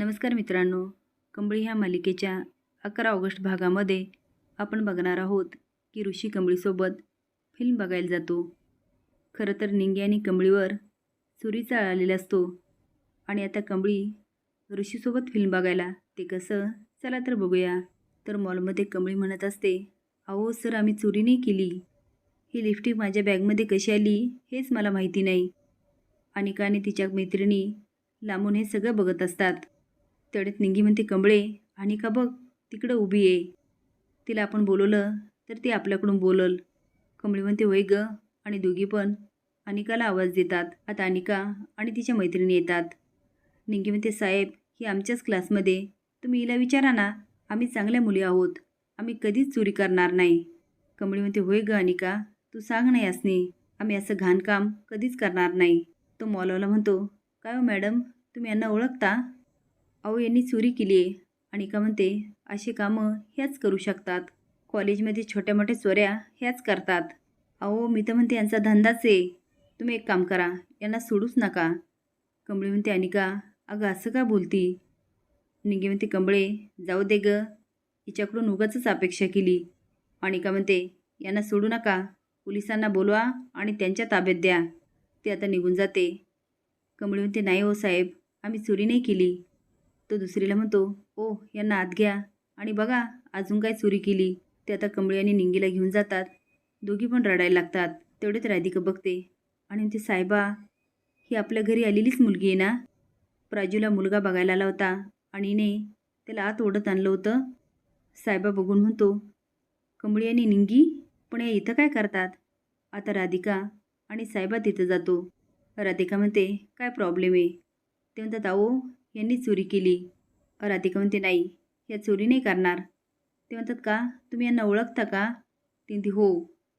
नमस्कार मित्रांनो. कंबळी ह्या मालिकेच्या अकरा ऑगस्ट भागामध्ये आपण बघणार आहोत की ऋषी कंबळीसोबत फिल्म बघायला जातो. खरं तर निंगे आणि कंबळीवर सुरीचा आलेला असतो. आणि आता कंबळी ऋषीसोबत फिल्म बघायला ते कसं? चला तर बघूया. तर मॉलमध्ये कंबळी म्हणत असते अहो सर आम्ही चोरी नाही केली. ही लिपस्टिक माझ्या बॅगमध्ये कशी आली हेच मला माहिती नाही. अनिकाने तिच्या मैत्रिणी लांबून हे सगळं बघत असतात. तेवढ्यात निंगी म्हणते कंबळे आणि का बघ तिकडं उभी आहे. तिला आपण बोलवलं तर ती आपल्याकडून बोलल. कंबळी म्हणते होय ग आणि दोघी पण. अनिकाला आवाज देतात. आता अनिका आणि तिच्या मैत्रिणी येतात. निंगी म्हणते साहेब ही आमच्याच क्लासमध्ये. तुम्ही हिला विचारा ना. आम्ही चांगल्या मुली आहोत. आम्ही कधीच चोरी करणार नाही. कंबळी म्हणते होय ग अनिका. तू सांग नाही असणे आम्ही असं घाणकाम कधीच करणार नाही. तो मॉलवाला म्हणतो काय हो मॅडम? तुम्ही यांना ओळखता? अहो यांनी चोरी केली आहे. आणि का म्हणते असे कामं ह्याच करू शकतात. कॉलेजमध्ये छोट्या मोठ्या चोऱ्या ह्याच करतात. अहो मी तर म्हणते यांचा धंदाच आहे. तुम्ही एक काम करा यांना सोडूच नका. कंबळी म्हणते अनिका अगं असं का बोलती? निगे म्हणते कंबळे जाऊ दे ग. हिच्याकडून उगाचच अपेक्षा केली. अनिका म्हणते यांना सोडू नका. पोलिसांना बोलवा आणि त्यांच्या ताब्यात द्या. ते आता निघून जाते. कंबळी म्हणते नाही हो साहेब आम्ही चोरी नाही केली. तो दुसरीला म्हणतो ओ यांना आत घ्या. आणि बघा अजून काय चोरी केली. ते आता कंबळी आणि निंगीला घेऊन जातात. दोघी पण रडायला लागतात. तेवढेच राधिका बघते. आणि म्हणते साहेबा ही आपल्या घरी आलेलीच मुलगी आहे ना? प्राजूला मुलगा बघायला आला होता. आणि हिने त्याला आत ओढत आणलं होतं. साहेबा बघून म्हणतो कंबळी आणि निंगी पण या इथं काय करतात? आता राधिका आणि साहेबा तिथं जातो. राधिका म्हणते काय प्रॉब्लेम आहे? ते म्हणतात अहो यांनी चोरी केली. राधिका म्हणते नाही या चोरी नाही करणार. ते म्हणतात का? तुम्ही यांना ओळखता का? ती म्हणते हो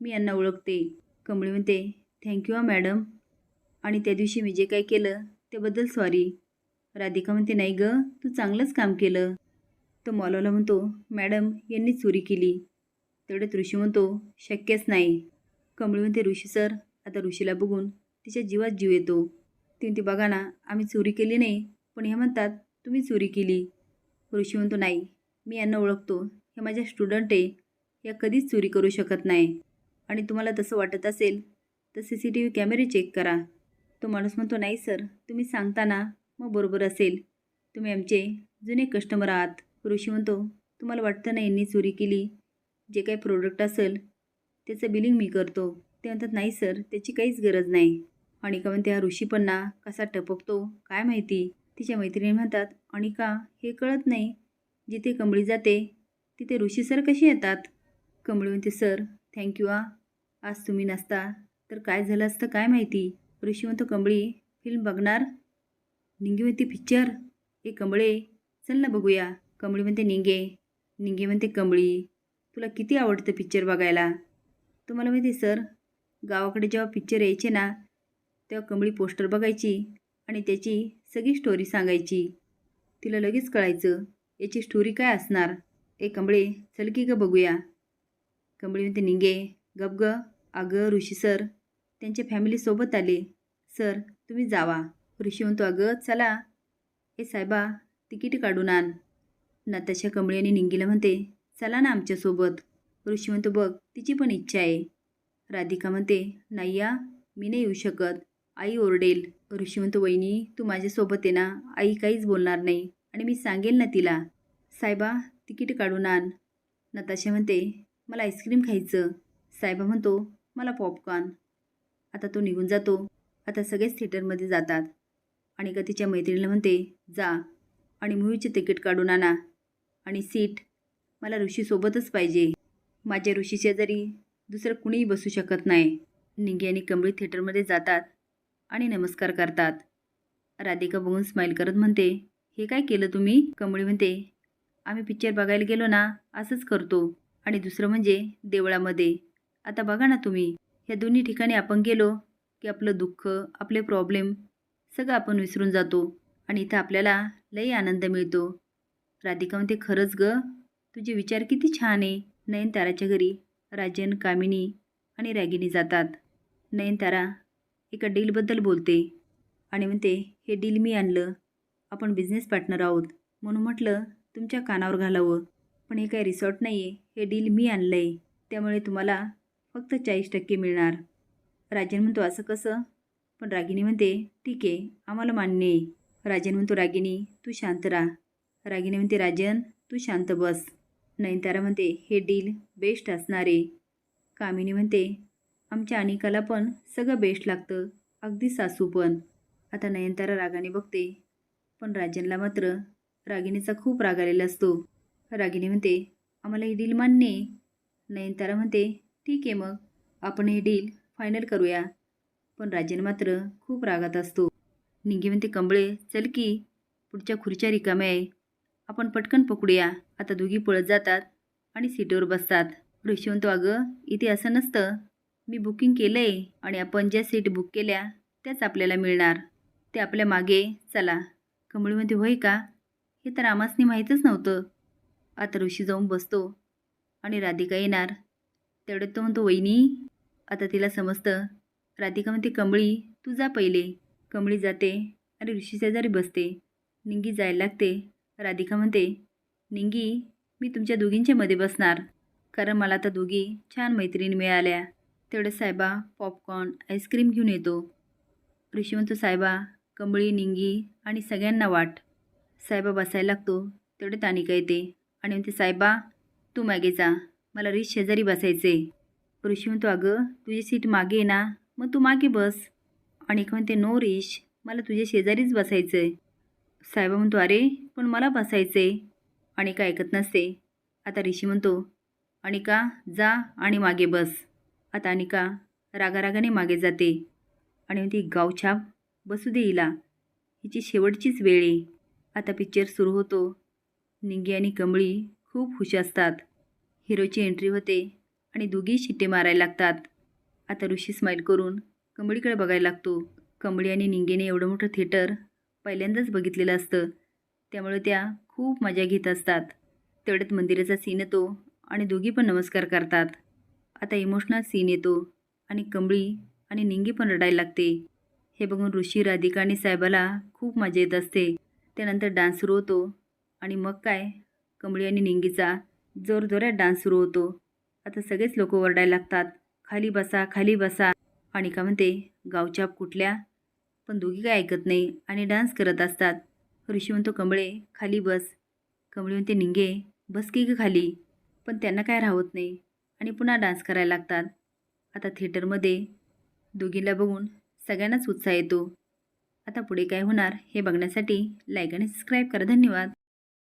मी यांना ओळखते. कमळी म्हणते थँक्यू हा मॅडम आणि त्या दिवशी मी जे काही केलं त्याबद्दल सॉरी राधिका म्हणते नाही ग तू चांगलंच काम केलं. तो मॉलवाला म्हणतो मॅडम यांनी चोरी केली. तेवढ्यात ऋषी म्हणतो शक्यच नाही. कमळी म्हणते ऋषी सर आता ऋषीला बघून तिच्या जीवात जीव येतो. ती म्हणते बघा ना आम्ही चोरी केली नाही पण हे म्हणतात तुम्ही चोरी केली. ऋषी म्हणतो नाही मी यांना ओळखतो. हे माझ्या स्टुडंट आहे. या कधीच चोरी करू शकत नाही. आणि तुम्हाला तसं वाटत असेल तर सी सी टी व्ही कॅमेरे चेक करा. तो माणूस म्हणतो नाही सर तुम्ही सांगताना मग बरोबर असेल. तुम्ही आमचे जुने कस्टमर आहात. ऋषी म्हणतो तुम्हाला वाटतं ना यांनी चोरी केली? जे काही प्रोडक्ट असेल त्याचं बिलिंग मी करतो. ते म्हणतात नाही सर त्याची काहीच गरज नाही. आणि का म्हणते हा ऋषी पण ना कसा टपकतो? काय माहिती? तिच्या मैत्रिणी म्हणतात अनिका हे कळत नाही. जिथे कंबळी जाते तिथे ऋषी सर कसे येतात? कंबळी म्हणते सर थँक्यू आ. आज तुम्ही नसता. तर काय झालं असतं काय माहिती? ऋषी म्हणतो कंबळी फिल्म बघणार? निंगे म्हणते पिक्चर हे कंबळे चल ना बघूया. कंबळी म्हणते निंगे. निंगे म्हणते कंबळी तुला किती आवडतं पिक्चर बघायला? तुम्हाला माहिती सर गावाकडे जेव्हा पिक्चर यायचे ना तेव्हा कंबळी पोस्टर बघायची. आणि त्याची सगळी स्टोरी सांगायची. तिला लगेच कळायचं याची स्टोरी काय असणार? ए कंबळे चल की ग बघूया. कंबळे म्हणते निंगे गप ग. अगं ऋषी सर. त्यांच्या फॅमिलीसोबत आले. सर तुम्ही जावा. ऋषी म्हणतो अगं चला. ए साहेबा तिकीट काढून आण. नताशा कंबळे आणि निंगीला म्हणते चला ना आमच्यासोबत ऋषी म्हणतो बघ तिची पण इच्छा आहे. राधिका म्हणते नाही या मी नाही येऊ शकत. आई ओरडेल. ऋषी म्हणतो वहिनी तू माझ्यासोबत आहे ना. आई काहीच बोलणार नाही आणि मी सांगेल ना तिला. साहेबा तिकीट काढून आण. नताशा म्हणते मला आईस्क्रीम खायचं. साहेबा म्हणतो मला पॉपकॉर्न. आता तो निघून जातो. आता सगळेच थिएटरमध्ये जातात. आणि का तिच्या मैत्रिणीला म्हणते जा आणि मूवीचे तिकीट काढून आणा. आणि सीट. मला ऋषीसोबतच पाहिजे. माझ्या ऋषीच्या जरी दुसरं कुणीही बसू शकत नाही. निंगी आणि कमळी थिएटरमध्ये जातात. आणि नमस्कार करतात. राधिका बघून स्माईल करत म्हणते हे काय केलं तुम्ही? कमळी म्हणते आम्ही पिक्चर बघायला गेलो ना असंच करतो. आणि दुसरं म्हणजे देवळामध्ये. आता बघा ना तुम्ही ह्या दोन्ही ठिकाणी आपण गेलो की आपलं दुःख आपले प्रॉब्लेम सगळं आपण विसरून जातो. आणि इथं आपल्याला लई आनंद मिळतो. राधिका म्हणते खरंच ग? तुझे विचार किती छान आहे. नयनताराच्या घरी राजन कामिनी आणि रॅगिनी जातात. नयनतारा एका डीलबद्दल बोलते आणि म्हणते हे डील मी आणलं. आपण बिझनेस पार्टनर आहोत. म्हणून म्हटलं तुमच्या कानावर घालावं. पण हे काही रिसॉर्ट नाही आहे हे डील मी आणलं आहे त्यामुळे तुम्हाला फक्त चाळीस टक्के मिळणार. राजन म्हणतो असं कसं? पण रागिनी म्हणते ठीक आहे. आम्हाला मान्य आहे. राजन म्हणतो रागिनी तू शांत राहा. रागिनी म्हणते राजन तू शांत बस. नयनतारा म्हणते हे डील बेस्ट असणार आहे. कामिनी म्हणते आमच्या अनिकाला पण सगळं बेस्ट लागतं. अगदी सासू पण. आता नयनतारा रागाने बघते. पण राजनला मात्र रागिणीचा खूप राग आलेला असतो. रागिणी म्हणते आम्हाला ही डील मान्य नयनतारा म्हणते ठीक आहे मग. आपण हे डील फायनल करूया. पण राजन मात्र खूप रागात असतो. निंगी म्हणते कंबळे चल की. पुढच्या खुर्च्या रिकाम्या आहे. आपण पटकन पकडूया. आता दोघी पळत जातात आणि सीटवर बसतात. ऋषी म्हणतो अगं इथे असं नसतं. मी बुकिंग केलं आहे आणि आपण ज्या सीट बुक केल्या त्याच आपल्याला मिळणार. ते आपल्या मागे चला. कमळीमध्ये होय का? हे तर आमासनी माहीतच नव्हतं. आता ऋषी जाऊन बसतो आणि राधिका येणार. तेवढ्यात तो म्हणतो वहिनी आता तिला समजतं. राधिका म्हणते कमळी तू जा पहिले. कमळी जाते आणि ऋषी शेजारी बसते. निंगी जायला लागते. राधिका म्हणते निंगी मी तुमच्या दोघींच्या मध्ये बसणार. कारण मला आता दोघी छान मैत्रिणी मिळाल्या. तेवढे साहेबा पॉपकॉर्न आईस्क्रीम घेऊन येतो. ऋषिवंत साहेबा कंबळी निंगी आणि सगळ्यांना वाट. साहेबा बसायला लागतो. तेवढे तानिका येते. आणि म्हणते साहेबा तू मागे जा. मला रिश शेजारी बसायचे ऋषी म्हणतो अगं तुझी सीट मागे आहे ना. मग तू मागे बस. आणि म्हणते नो रिश मला तुझ्या शेजारीच बसायचं आहे साहेबा म्हणतो अरे पण मला बसायचं आहे आणि का ऐकत नसते. आता ऋषी म्हणतो आणि का जा आणि मागे बस. आता अनिका रागारागाने मागे जाते आणि म्हणते गावछाप बसू दे हिला हिची शेवटचीच वेळ आहे. आता पिक्चर सुरू होतो. निंगी आणि कमळी खूप हुश असतात. हिरोची एंट्री होते आणि दोघी शिट्टे मारायला लागतात. आता ऋषी स्माईल करून कमळीकडे बघायला लागतो. कमळी आणि निंगेने एवढं मोठं थिएटर पहिल्यांदाच बघितलेलं असतं. त्यामुळे त्या खूप मजा घेत असतात. तेवढ्यात मंदिराचा सीन येतो आणि दोघी पण नमस्कार करतात. आता इमोशनल सीन येतो. आणि कमळी आणि निंगी पण रडायला लागते. हे बघून ऋषी राधिका आणि साहेबाला खूप मजा येत असते. त्यानंतर डान्स सुरू होतो. आणि मग काय? कमळी आणि निंगीचा जोरजोरात डान्स सुरू होतो. आता सगळेच लोक ओरडायला लागतात. खाली बसा खाली बसा. आणि का म्हणते गावच्या कुठल्या? पण दोघी काय ऐकत नाही आणि डान्स करत असतात. ऋषी म्हणतो कमळे खाली बस. कमळी म्हणते निंगे बस की खाली. पण त्यांना काय राहत नाही. आणि पुन्हा डान्स करायला लागतात. आता थिएटरमध्ये दोघीला बघून सगळ्यांनाच उत्साह येतो. आता पुढे काय होणार हे बघण्यासाठी लाईक आणि सबस्क्राईब करा. धन्यवाद.